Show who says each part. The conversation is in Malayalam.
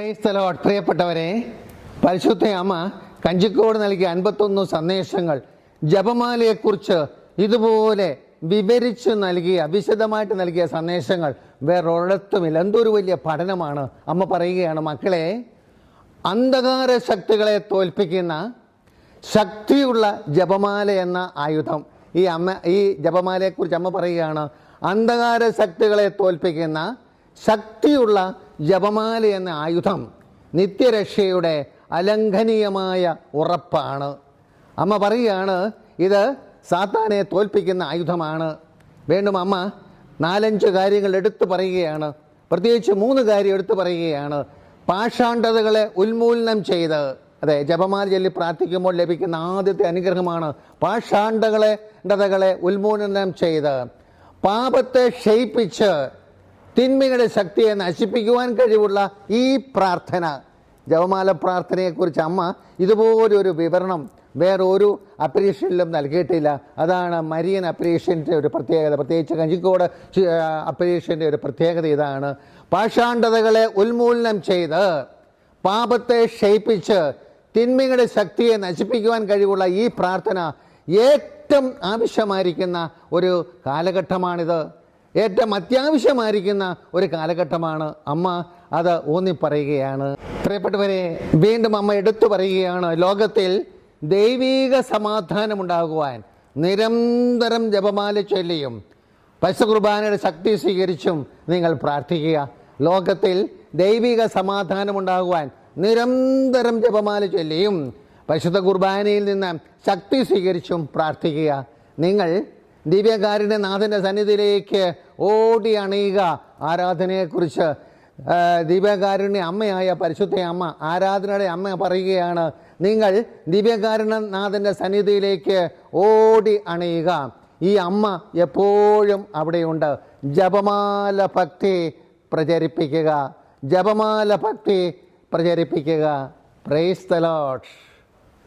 Speaker 1: പ്രേസ്തലോട്ട് പ്രിയപ്പെട്ടവരെ പരിശുദ്ധ അമ്മ കഞ്ചിക്കോട് നൽകിയ അൻപത്തൊന്ന് സന്ദേശങ്ങൾ ജപമാലയെക്കുറിച്ച് ഇതുപോലെ വിവരിച്ച് നൽകിയ വിശദമായിട്ട് നൽകിയ സന്ദേശങ്ങൾ വേറൊരിടത്തുമില്ല. എന്തൊരു വലിയ പഠനമാണ്. അമ്മ പറയുകയാണ് മക്കളെ അന്ധകാര ശക്തികളെ തോൽപ്പിക്കുന്ന ശക്തിയുള്ള ജപമാല എന്ന ആയുധം. ഈ അമ്മ ഈ ജപമാലയെക്കുറിച്ച് അമ്മ പറയുകയാണ് അന്ധകാര ശക്തികളെ തോൽപ്പിക്കുന്ന ശക്തിയുള്ള ജപമാല എന്ന ആയുധം നിത്യരക്ഷയുടെ അലംഘനീയമായ ഉറപ്പാണ്. അമ്മ പറയുകയാണ് ഇത് സാത്താനെ തോൽപ്പിക്കുന്ന ആയുധമാണ്. വീണ്ടും അമ്മ നാലഞ്ച് കാര്യങ്ങൾ എടുത്തു പറയുകയാണ്. പ്രത്യേകിച്ച് മൂന്ന് കാര്യം എടുത്തു പറയുകയാണ്. പാഷാണ്ഡതകളെ ഉന്മൂലനം ചെയ്ത്. അതെ ജപമാല ചൊല്ലി പ്രാർത്ഥിക്കുമ്പോൾ ലഭിക്കുന്ന ആദ്യത്തെ അനുഗ്രഹമാണ് പാഷാണ്ഡകളെ ഉന്മൂലനം ചെയ്ത്. പാപത്തെ ക്ഷയിപ്പിച്ച് തിന്മയുടെ ശക്തിയെ നശിപ്പിക്കുവാൻ കഴിവുള്ള ഈ പ്രാർത്ഥന ജപമാല പ്രാർത്ഥനയെക്കുറിച്ച് അമ്മ ഇതുപോലൊരു വിവരണം വേറെ ഒരു അപ്രീഷിയനിലും നൽകിയിട്ടില്ല. അതാണ് മരിയൻ അപ്രീഷ്യന്റെ ഒരു പ്രത്യേകത. പ്രത്യേകിച്ച് കഞ്ചിക്കോട് അപ്രീഷ്യന്റെ ഒരു പ്രത്യേകത ഇതാണ്. പാഷാണ്ഡതകളെ ഉന്മൂലനം ചെയ്ത് പാപത്തെ ക്ഷയിപ്പിച്ച് തിന്മയുടെ ശക്തിയെ നശിപ്പിക്കുവാൻ കഴിവുള്ള ഈ പ്രാർത്ഥന ഏറ്റവും ആവശ്യമായിരിക്കുന്ന ഒരു കാലഘട്ടമാണിത്. ഏറ്റവും അത്യാവശ്യമായിരിക്കുന്ന ഒരു കാലഘട്ടമാണ്. അമ്മ അത് ഊന്നി പറയുകയാണ്. പ്രിയപ്പെട്ടവരെ വീണ്ടും അമ്മ എടുത്തു പറയുകയാണ് ലോകത്തിൽ ദൈവീക സമാധാനമുണ്ടാകുവാൻ നിരന്തരം ജപമാല ചൊല്ലിയും പശു കുർബാനയുടെ ശക്തി സ്വീകരിച്ചും നിങ്ങൾ പ്രാർത്ഥിക്കുക. ലോകത്തിൽ ദൈവിക സമാധാനമുണ്ടാകുവാൻ നിരന്തരം ജപമാല ചൊല്ലിയും പരിശുദ്ധ കുർബാനയിൽ നിന്ന് ശക്തി സ്വീകരിച്ചും പ്രാർത്ഥിക്കുക. നിങ്ങൾ ദിവ്യകാരുണ്യ നാഥന്റെ സന്നിധിയിലേക്ക് ഓടി അണിയുക. ആരാധനയെക്കുറിച്ച് ദിവ്യകാരുണ്യ അമ്മയായ പരിശുദ്ധ അമ്മ ആരാധനയുടെ അമ്മ പറയുകയാണ് നിങ്ങൾ ദിവ്യകാരുണ്യ നാഥന്റെ സന്നിധിയിലേക്ക് ഓടി അണിയുക. ഈ അമ്മ എപ്പോഴും അവിടെയുണ്ട്. ജപമാല ഭക്തി പ്രചരിപ്പിക്കുക. ജപമാല ഭക്തി പ്രചരിപ്പിക്കുക. Praise the load